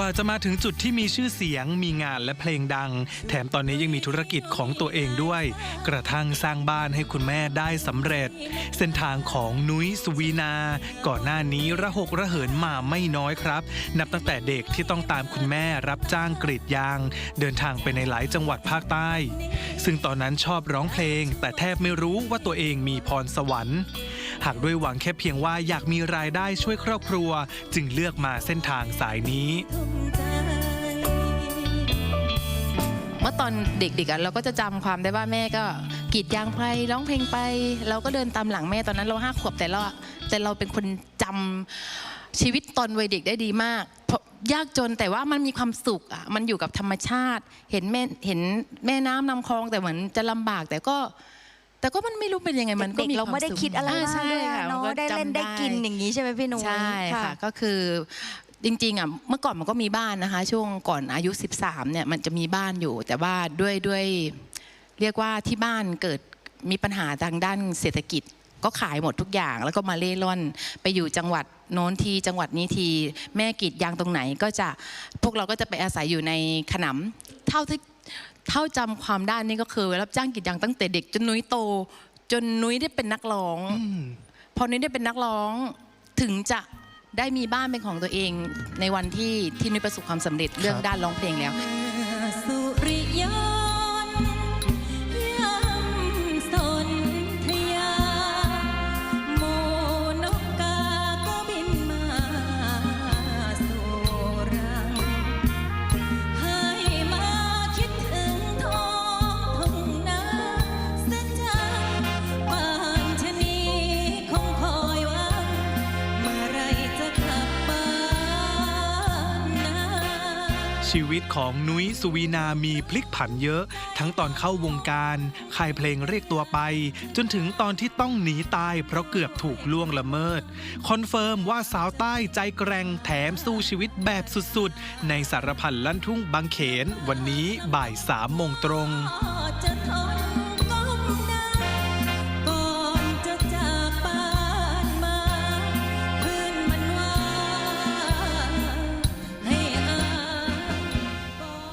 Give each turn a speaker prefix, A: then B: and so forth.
A: ว่าจะมาถึงจุดที่มีชื่อเสียง มีงานและเพลงดัง แถมตอนนี้ยังมีธุรกิจของตัวเองด้วย กระทั่งสร้างบ้านให้คุณแม่ได้สำเร็จ เส้นทางของนุ้ยสุวีนา ก่อนหน้านี้ระหกระเหินมาไม่น้อยครับ นับตั้งแต่เด็กที่ต้องตามคุณแม่รับจ้างกรีดยาง เดินทางไปในหลายจังหวัดภาคใต้ ซึ่งตอนนั้นชอบร้องเพลง แต่แทบไม่รู้ว่าตัวเองมีพรสวรรค์หากด้วยหวังแค่เพียงว่าอยากมีรายได้ช่วยครอบครัว จึงเลือกมาเส้นทางสายนี้
B: เมื่อตอนเด็กๆอะเราก็จะจำความได้ว่าแม่ก็กรีดยางไปร้องเพลงไป เราก็เดินตามหลังแม่ตอนนั้นเราห้าขวบแต่เราแต่เราเป็นคนจำชีวิตตอนวัยเด็กได้ดีมากเพราะยากจนแต่ว่ามันมีความสุขอะมันอยู่กับธรรมชาติ เห็นแม่เห็นแม่น้ำนำคลองแต่เหมือนจะลำบากแต่ก็ แต่ก็มันไม่รู้เป็นยังไงมันก็
C: เด็ก
B: มี
C: ๆเราไม่ได้
B: วสุข
C: คิดอะไร
B: อ่
C: มาก
B: ใช่
C: เลย
B: ค่ะ
C: อะเนาะ
B: มัก็
C: ได้เล่น
B: จำ
C: ได้กินอย่างนี้ใช่ไหมพี่นุ้ย
B: ใช่ค่ะก็คือ จริงๆอะเมื่อก่อนมันก็มีบ้านนะคะ ช่วงก่อนอายุ 13เนี่ยมันจะมีบ้านอยู่ แต่ว่าด้วยด้วยเรียกว่าที่บ้านเกิดมีปัญหาทางด้านเศรษฐกิจ ก็ขายหมดทุกอย่าง แล้วก็มาเล่ร่อนไปอยู่จังหวัดโน้นทีจังหวัดนี้ทีแม่กรีดยางตรงไหนก็จะพวกเราก็จะไปอาศัยอยู่ในขนำเท่าที่เท่าจำความได้นี่ก็คือรับจ้างกรีดยางตั้งแต่เด็กจนนุ้ยโต จนนุ้ยได้เป็นนักร้อง พอนุ้ยได้เป็นนักร้องถึงจะ ได้มีบ้านเป็นของตัวเองในวันที่ที่นุ้ยประสบความสำเร็จเรื่องด้านร้องเพลงแล้ว
D: สุริยน ชีวิ
A: ตของนุ้ยสุวีนามีพลิกผันเยอะ ทั้งตอนเข้าวงการค่ายเพลงเรียกตัวไป จนถึงตอนที่ต้องหนีตายเพราะเกือบถูกล่วงละเมิด คอนเฟิร์มว่าสาวใต้ใจแกร่งแถมสู้ชีวิตแบบสุดๆ ในสารพันลั่นทุ่งบางเขน วันนี้บ่ายสามโมงตรง